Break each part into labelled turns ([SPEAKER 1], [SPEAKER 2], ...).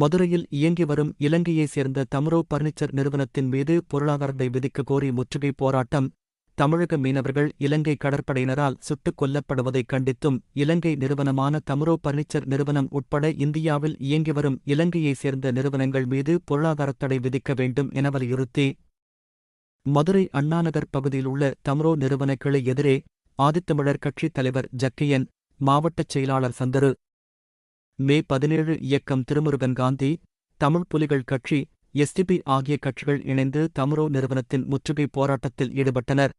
[SPEAKER 1] மதுரையில் இயங்கி வரும் இலங்கையைச் சேர்ந்த தம்ரோ பர்னிச்சர் நிறுவனத்தின் மீது பொருளாதாரத்தை விதிக்க கோரி முற்றுகை போராட்டம். தமிழக மீனவர்கள் இலங்கை கடற்படையினரால் சுட்டுக் கொல்லப்படுவதைக் கண்டித்தும் இலங்கை நிறுவனமான தம்ரோ பர்னிச்சர் நிறுவனம் உட்பட இந்தியாவில் இயங்கி வரும் இலங்கையைச் சேர்ந்த நிறுவனங்கள் மீது பொருளாதாரத்தடை விதிக்க வேண்டும் என வலியுறுத்தி. மதுரை அண்ணாநகர் பகுதியில் உள்ள தம்ரோ நிறுவன கிளை எதிரே ஆதித்தமிழர் கட்சித் தலைவர் ஜக்கையன் மாவட்டச் செயலாளர் சந்தரு மே பதினேழு இயக்கம் திருமுருகன் காந்தி தமிழ் புலிகள் கட்சி எஸ்டிபி ஆகிய கட்சிகள் இணைந்து தமரோ நிறுவனத்தின் முற்றுகை போராட்டத்தில் ஈடுபட்டனர்.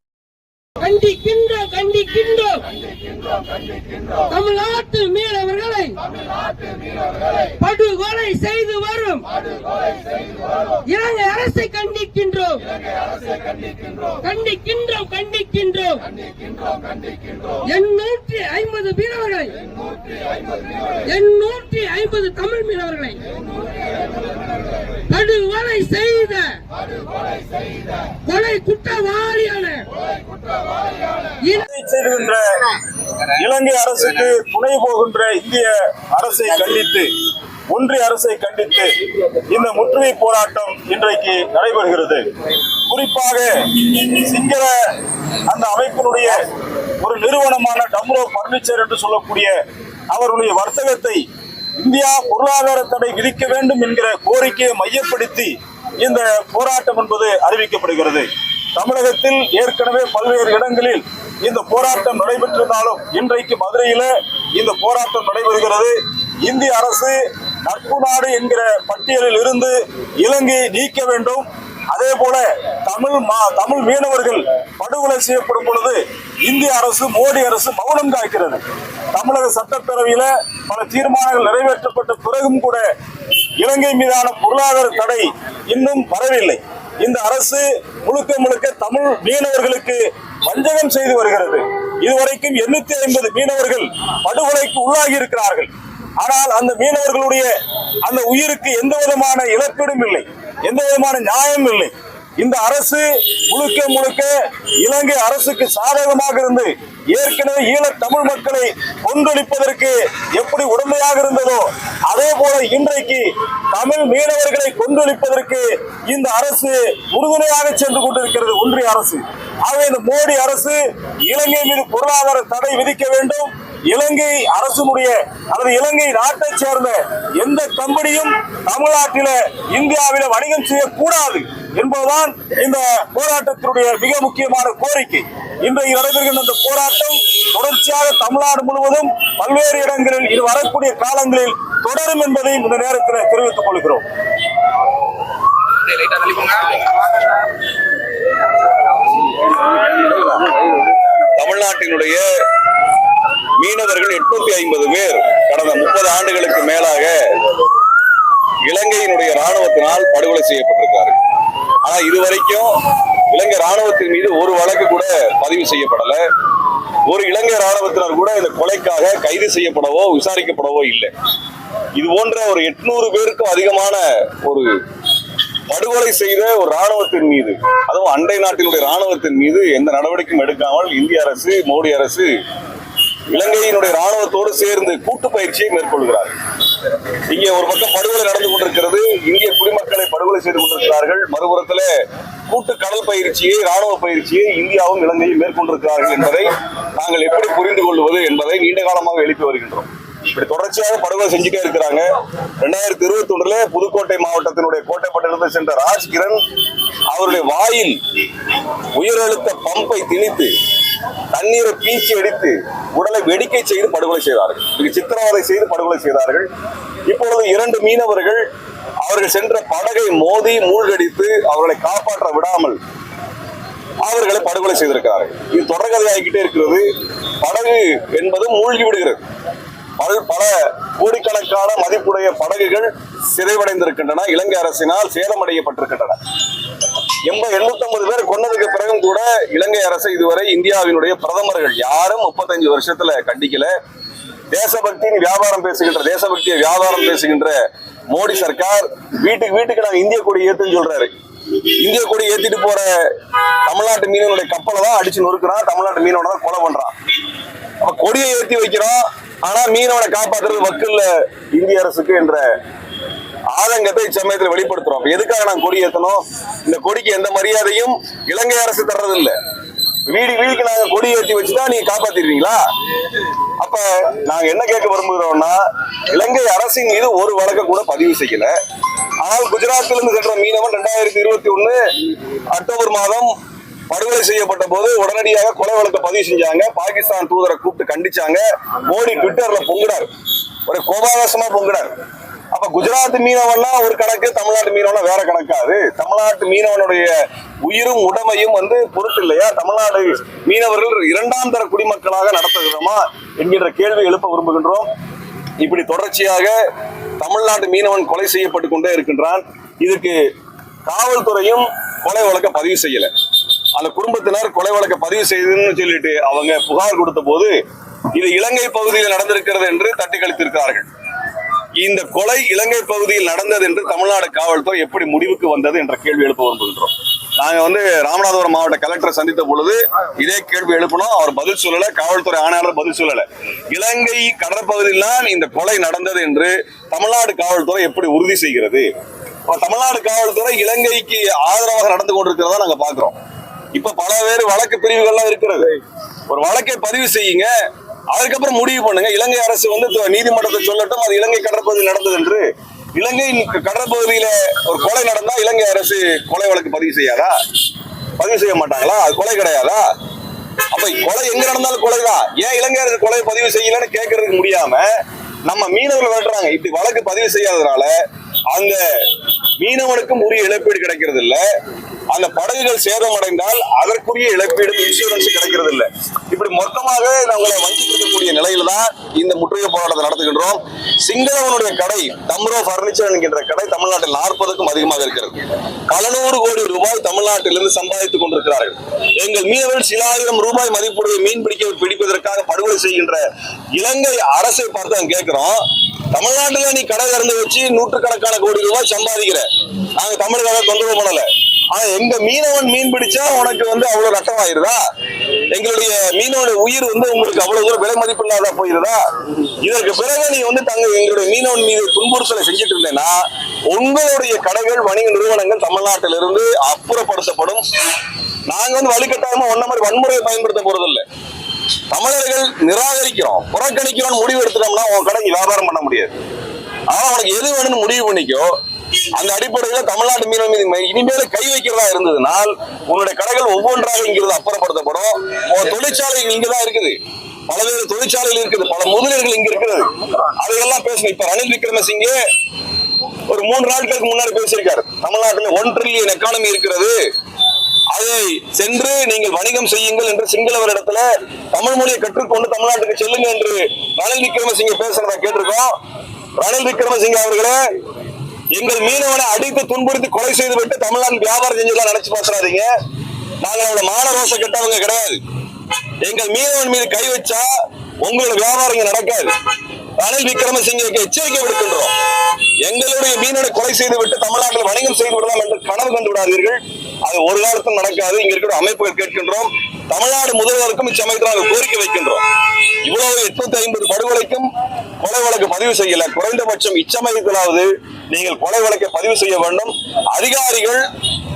[SPEAKER 2] தமிழ்நாட்டு படுகொலை செய்து வரும். இலங்கை அரசை கண்டிக்கின்றோம். கண்டிக்கின்றோம். கண்டிக்கின்றோம் எண்ணூற்றி ஐம்பது மீனவர்களை எண்ணூற்றி ஐம்பது தமிழ் மீனவர்களை படுகொலை செய்த கொலை குற்றவாளியான
[SPEAKER 3] செய்கின்ற இலங்கை அரசுக்கு துணை போகின்ற இந்திய அரசை கண்டித்து ஒன்றிய அரசை கண்டித்து இந்த முற்றுகை போராட்டம் இன்றைக்கு நடைபெறுகிறது. குறிப்பாக சிங்கள அந்த அமைப்பினுடைய ஒரு நிறுவனமான டம்ரோ பர்னிச்சர் என்று சொல்லக்கூடிய அவருடைய வர்த்தகத்தை இந்தியா பொருளாதார தடை விதிக்க வேண்டும் என்கிற கோரிக்கையை மையப்படுத்தி இந்த போராட்டம் என்பது அறிவிக்கப்படுகிறது. தமிழகத்தில் ஏற்கனவே பல்வேறு இடங்களில் இந்த போராட்டம் நடைபெற்றிருந்தாலும் இன்றைக்கு மதுரையில இந்த போராட்டம் நடைபெறுகிறது. இந்திய அரசு நட்பு நாடு என்கிற பட்டியலில் இருந்து இலங்கையை நீக்க வேண்டும். அதே போல தமிழ் மா- தமிழ் மீனவர்கள் படுகொலை செய்யப்படும் பொழுது இந்திய அரசு மோடி அரசு மௌனம் காக்கிறது. தமிழக சட்டப்பேரவையில பல தீர்மானங்கள் நிறைவேற்றப்பட்ட பிறகும் கூட இலங்கை மீதான பொருளாதார தடை இன்னும் வரவில்லை. இந்த அரசு முழுக்க முழுக்க தமிழ் மீனவர்களுக்கு வஞ்சகம் செய்து வருகிறது. இதுவரைக்கும் எண்ணூத்தி ஐம்பது மீனவர்கள் படுகொலைக்கு உள்ளாகி இருக்கிறார்கள். ஆனால் அந்த மீனவர்களுடைய அந்த உயிருக்கு எந்த விதமான இழப்பீடும் இல்லை. எந்த விதமான நியாயம் இல்லை. இந்த அரசு முழுக்க முழுக்க இலங்கை அரசுக்கு சாதகமாக இருந்து ஏற்கனவே ஈழத் தமிழ் மக்களை கொன்றொழிப்பதற்கு எப்படி உடமையாக இருந்ததோ அதே போல இன்றைக்கு தமிழ் மீனவர்களை கொன்றொழிப்பதற்கு இந்த அரசு உறுதுணையாக சென்று கொண்டிருக்கிறது ஒன்றிய அரசு. ஆகவே இந்த மோடி அரசு இலங்கை மீது பொருளாதார தடை விதிக்க வேண்டும். இலங்கை அரசுடைய அல்லது இலங்கை நாட்டை சேர்ந்த எந்த கம்பெனியும் தமிழ்நாட்டில இந்தியாவில வணிகம் செய்யக்கூடாது என்பதுதான் இந்த போராட்டத்தினுடைய மிக முக்கியமான கோரிக்கை. இன்றைக்கு நடைபெறுகின்ற இந்த போராட்டம் தொடர்ச்சியாக தமிழ்நாடு முழுவதும் பல்வேறு இடங்களில் இது வரக்கூடிய காலங்களில் தொடரும் என்பதையும் இந்த நேரத்தில் தெரிவித்துக் கொள்கிறோம்.
[SPEAKER 4] தமிழ்நாட்டினுடைய மீனவர்கள் எட்நூத்தி ஐம்பது பேர் கடந்த முப்பது ஆண்டுகளுக்கு மேலாக இலங்கையினுடைய ராணுவத்தினால் படுகொலை செய்யப்பட்டிருக்காரு ஆனா இதுவரைக்கும் இலங்கை ராணுவத்தின் மீது ஒரு வழக்கு கூட பதிவு செய்யப்படல. ஒரு இலங்கை ராணுவத்தினர் கூட இந்த கொலைக்காக கைது செய்யப்படவோ விசாரிக்கப்படவோ இல்லை. இது போன்ற ஒரு எட்நூறு பேருக்கும் அதிகமான ஒரு படுகொலை செய்த ஒரு ராணுவத்தின் மீது அதுவும் அண்டை நாட்டினுடைய ராணுவத்தின் மீது எந்த நடவடிக்கையும் எடுக்காமல் இந்திய அரசு மோடி அரசு இலங்கையினுடைய ராணுவத்தோடு சேர்ந்து கூட்டு பயிற்சியை மேற்கொள்கிறார் இங்கே ஒரு பக்கம் படுகொலை நடந்து கொண்டிருக்கிறது இந்திய குடிமக்களை படுகொலை செய்து கொண்டிருக்கிறார்கள். மறுபுறத்தில் கூட்டு கடல் பயிற்சியை ராணுவ பயிற்சியை இந்தியாவும் இலங்கையும் மேற்கொண்டிருக்கிறார்கள் என்பதை நாங்கள் எப்படி புரிந்து கொள்வது என்பதை நீண்ட காலமாக எழுப்பி வருகின்றோம். இப்படி தொடர்ச்சியாக படுகொலை செஞ்சுட்டே இருக்கிறாங்க. ரெண்டாயிரத்தி இருபத்தி ஒன்றுல புதுக்கோட்டை மாவட்டத்தினுடைய கோட்டைப்பட்டினத்தை சென்ற ராஜ்கிரண் அவருடைய வாயில் உயிரழுத்த பம்பை திணித்து தண்ணீரை பீச்சி அடித்து உடலை வெடிக்கை செய்து படுகொலை செய்தார்கள். இது சித்திரவதை செய்து படுகொலை செய்தார்கள். இப்பொழுது இரண்டு மீனவர்கள் அவர்கள் சென்ற படகை மோதி மூழ்கடித்து அவர்களை காப்பாற்ற விடாமல் அவர்களை படுகொலை செய்திருக்கிறார்கள். இது தொடர்கதையாகிக்கிட்டே இருக்கிறது. படகு என்பது மூழ்கி விடுகிறது. பல பல கோடிக்கணக்கான மதிப்புடைய படகுகள் சிதைவடைந்திருக்கின்றன. இலங்கை அரசினால் சேதமடையப்பட்டிருக்கின்றன. எண்பது எண்ணூத்தம்பது பேர் கொன்னதுக்கு பிறகும் கூட இலங்கை அரசு இதுவரை இந்தியாவினுடைய பிரதமர்கள் யாரும் முப்பத்தஞ்சு வருஷத்துல கண்டிக்கல. தேசபக்தியின் வியாபாரம் பேசுகின்ற தேசபக்தியை வியாபாரம் பேசுகின்ற மோடி சர்க்கார் வீட்டுக்கு வீட்டுக்கு நாங்க இந்திய கொடி ஏத்துன்னு சொல்றாரு. இந்திய கொடி ஏத்திட்டு போற தமிழ்நாட்டு மீனவனுடைய கப்பலை தான் அடிச்சு நொறுக்கிறான் தமிழ்நாட்டு மீனவனை தான் கொலை பண்றான். அப்ப கொடியை ஏத்தி வைக்கிறோம் ஆனா மீனவனை காப்பாத்துறது வக்கில்ல இந்திய அரசுக்கு என்ற ஆதங்கத்தை இச்சமயத்தில் வெளிப்படுத்துறோம். எதுக்காக நான் கொடி ஏற்றணும் இந்த கொடிக்கு எந்த மரியாதையும் இலங்கை அரசு தர்றதில்லை. வீடு வீடுக்கு நாங்க கொடி ஏற்றி வச்சுட்டா நீங்க காப்பாத்திடுவீங்களா அப்ப நாங்க என்ன கேட்க விரும்புகிறோம்னா இலங்கை அரசின் மீது ஒரு வழக்க கூட பதிவு செய்யல. ஆனால் குஜராத்தில் இருந்து சென்ற மீனவன் ரெண்டாயிரத்தி இருபத்தி ஒண்ணு அக்டோபர் மாதம் படுகொலை செய்யப்பட்ட போது உடனடியாக கொலை வழக்க பதிவு செஞ்சாங்க. பாகிஸ்தான் தூதரை கூப்பிட்டு கண்டிச்சாங்க. மோடி ட்விட்டர்ல பொங்குறாரு ஒரு கோபாவேசமா பொங்குறாரு அப்ப குஜராத் மீனவன்னா ஒரு கணக்கு தமிழ்நாட்டு மீனவனா வேற கணக்காது தமிழ்நாட்டு மீனவனுடைய உயிரும் உடமையும் வந்து பொருட்டு இல்லையா? தமிழ்நாடு மீனவர்கள் இரண்டாம் தர குடிமக்களாக நடத்துகிறோமா என்கின்ற கேள்வி எழுப்ப விரும்புகின்றோம். இப்படி தொடர்ச்சியாக தமிழ்நாட்டு மீனவன் கொலை செய்யப்பட்டு கொண்டே இருக்கின்றான். இதுக்கு காவல்துறையும் கொலை வழக்க பதிவு செய்யலை. அந்த குடும்பத்தினர் கொலை வழக்க பதிவு செய்துன்னு சொல்லிட்டு அவங்க புகார் கொடுத்த போது இது இலங்கை பகுதியில் நடந்திருக்கிறது என்று தட்டி கழித்திருக்கிறார்கள். இந்த கொலை இலங்கை பகுதியில் நடந்தது என்று தமிழ்நாடு காவல்துறை எப்படி முடிவுக்கு வந்தது என்ற கேள்வி எழுப்ப விரும்புகின்றோம். நாங்க வந்து ராமநாதபுரம் மாவட்ட கலெக்டரை சந்தித்த பொழுது இதே கேள்வி எழுப்பினோம். அவர் பதில் சொல்லல காவல்துறை ஆணையாளர் பதில் சொல்லல. இலங்கை கடற்பகுதியில் தான் இந்த கொலை நடந்தது என்று தமிழ்நாடு காவல்துறை எப்படி உறுதி செய்கிறது? தமிழ்நாடு காவல்துறை இலங்கைக்கு ஆதரவாக நடந்து கொண்டிருக்கிறதா நாங்க பாக்குறோம். இப்ப பல வேறு வழக்கு பிரிவுகள்லாம் இருக்கிறது. ஒரு வழக்கை பதிவு செய்யுங்க. அதுக்கப்புறம் முடிவு பண்ணுங்க. இலங்கை அரசு வந்து நீதிமன்றத்தை சொல்லட்டும் அது இலங்கை கடற்பகுதியில் நடந்தது என்று. இலங்கையின் கடற்பகுதியில ஒரு கொலை நடந்தா இலங்கை அரசு கொலை வழக்கு பதிவு செய்யாதா? பதிவு செய்ய மாட்டாங்களா? அது கொலை கிடையாதா? அப்ப கொலை எங்க நடந்தாலும் கொலைதான் ஏன் இலங்கை அரசு கொலை பதிவு செய்யலன்னு கேட்கறதுக்கு முடியாம நம்ம மீனவர்கள் வெட்டுறாங்க இப்படி வழக்கு பதிவு செய்யாததுனால அந்த மீனவனுக்கும் உரிய இழப்பீடு கிடைக்கிறது இல்ல அந்த படகுகள் சேதமடைந்தால் அதற்குரிய இழப்பீடு இன்சூரன்ஸ் கிடைக்கிறது இல்ல இப்படி மொத்தமாக நம்மளை வஞ்சிக்கக்கூடிய நிலையில தான் இந்த முற்றுகை போராட்டத்தை நடத்துகின்றோம். சிங்களவனுடைய கடை தம்ரோ பர்னிச்சர் என்கின்ற கடை தமிழ்நாட்டில் நாற்பதுக்கும் அதிகமாக இருக்கிறது. பல நூறு கோடி ரூபாய் தமிழ்நாட்டிலிருந்து சம்பாதித்துக் கொண்டிருக்கிறார்கள். எங்கள் மீனவர்கள் சில ஆயிரம் ரூபாய் மதிப்புடைய மீன் பிடிக்க பிடிப்பதற்காக படுகொலை செய்கின்ற இலங்கை அரசை பார்த்து நாங்க கேட்கிறோம். தமிழ்நாட்டுல நீ கடை திறந்து வச்சு நூற்றுக்கணக்கான கோடி ரூபாய் சம்பாதிக்கிற. நாங்க தமிழக தொந்தரவு பண்ணல ஆனா எங்க மீனவன் மீன் பிடிச்சா உனக்கு வந்து அவ்வளவு நட்டமாயிருதா எங்களுடைய மீனவனுடைய உயிர் வந்து உங்களுக்கு அவ்வளவு தூரம் விலை மதிப்பு இல்லாத போயிருதா? இதற்கு பிறகு நீ வந்து தங்க எங்களுடைய மீனவன் மீது துன்புறுத்தலை செஞ்சுட்டு இருந்தேன்னா உங்களுடைய கடைகள் வணிக நிறுவனங்கள் தமிழ்நாட்டிலிருந்து அப்புறப்படுத்தப்படும். நாங்க வந்து வலுக்கட்டாயமா ஒன்ன மாதிரி வன்முறையை பயன்படுத்த போறதில்லை. தமிழர்கள் நிராகரிக்கிறோம் புறக்கணிக்கிறோம் முடிவு எடுத்துட்டோம்னா உன் கடைக்கு வியாபாரம் பண்ண முடியாது. ஆனா உனக்கு எது வேணும்னு முடிவு பண்ணிக்கோ அந்த அடிப்படையில தமிழ்நாடு மீனவ மீது இனிமேல கை வைக்கிறதா இருந்ததுனால் உன்னுடைய கடைகள் ஒவ்வொன்றாக இங்கிருந்து அப்புறப்படுத்தப்படும். தொழிற்சாலைகள் இங்கதான் இருக்குது. பலவேறு தொழிற்சாலைகள் இருக்குது. பல முதலீடுகள் இங்க இருக்கிறது. அதையெல்லாம் பேசணும். இப்ப ரணில் விக்ரமசிங்கே ஒரு மூன்று நாட்களுக்கு முன்னாடி பேசியிருக்காரு. தமிழ்நாட்டில் ஒன் ட்ரில்லியன் எக்கானமி இருக்கிறது. அதை சென்று நீங்கள் வணிகம் செய்யுங்கள் என்று சிங்களவரிடத்துல தமிழ் மொழியை கற்றுக்கொண்டு தமிழ்நாட்டுக்கு செல்லுங்க என்று ரணில் விக்ரமசிங்க பேசுறத கேட்டிருக்கோம். ரணில் விக்ரமசிங்க அவர்களே எங்கள் மீனவனை அடித்து துன்புறுத்தி கொலை செய்து விட்டு தமிழ்நாட்டில் வியாபாரம் செஞ்சதெல்லாம் நினைச்சு பேசுறாதீங்க நாங்கள் அவளோட மான கெட்டவங்க கிடையாது. எங்கள் மீனவன் மீது கை வச்சா உங்களோட வியாபாரம் இங்க நடக்காது. ரணில் விக்ரமசிங்கருக்கு எச்சரிக்கை விடுக்கின்றோம். எங்களுடைய மீனவனை கொலை செய்து விட்டு தமிழ்நாட்டில் வணிகம் செய்து விடலாம் என்று கனவு கண்டு விடாதீர்கள். அது ஒரு காலத்தும் நடக்காது. இங்க இருக்கிற அமைப்புகள் கேட்கின்றோம். தமிழ்நாடு முதல்வருக்கும் இச்சமயத்தில் நாங்கள் கோரிக்கை வைக்கின்றோம். இவ்வளவு எட்நூத்தி ஐம்பது படுகொலைக்கும் கொலை வழக்கு பதிவு செய்யல. குறைந்தபட்சம் இச்சமயத்திலாவது நீங்கள் கொலை வழக்கை பதிவு செய்ய வேண்டும். அதிகாரிகள்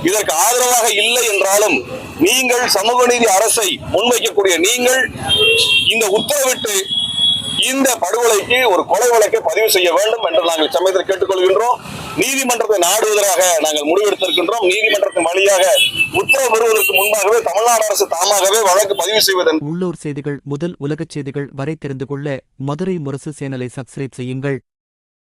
[SPEAKER 4] இதற்கு ஆதரவாக இல்லை என்றாலும் நீங்கள் சமூக நீதி அரசை முன்வைக்கக்கூடிய நீங்கள் இந்த உத்தரவிட்டு இந்த படுகொலைக்கு ஒரு கொலை வழக்கை பதிவு செய்ய வேண்டும் என்று நாங்கள் சமயத்தில் கேட்டுக்கொள்கின்றோம். நீதிமன்றத்தை நாடுவதற்காக நாங்கள் முடிவெடுத்திருக்கின்றோம். நீதிமன்றத்தின் வழியாக உத்தரவு பெறுவதற்கு முன்பாகவே தமிழ்நாடு அரசு தாமாகவே வழக்கு பதிவு செய்வதன்
[SPEAKER 1] உள்ளூர் செய்திகள் முதல் உலகச் செய்திகள் வரை தெரிந்து கொள்ள மதுரை முரசு சேனலை சப்ஸ்கிரைப் செய்யுங்கள்.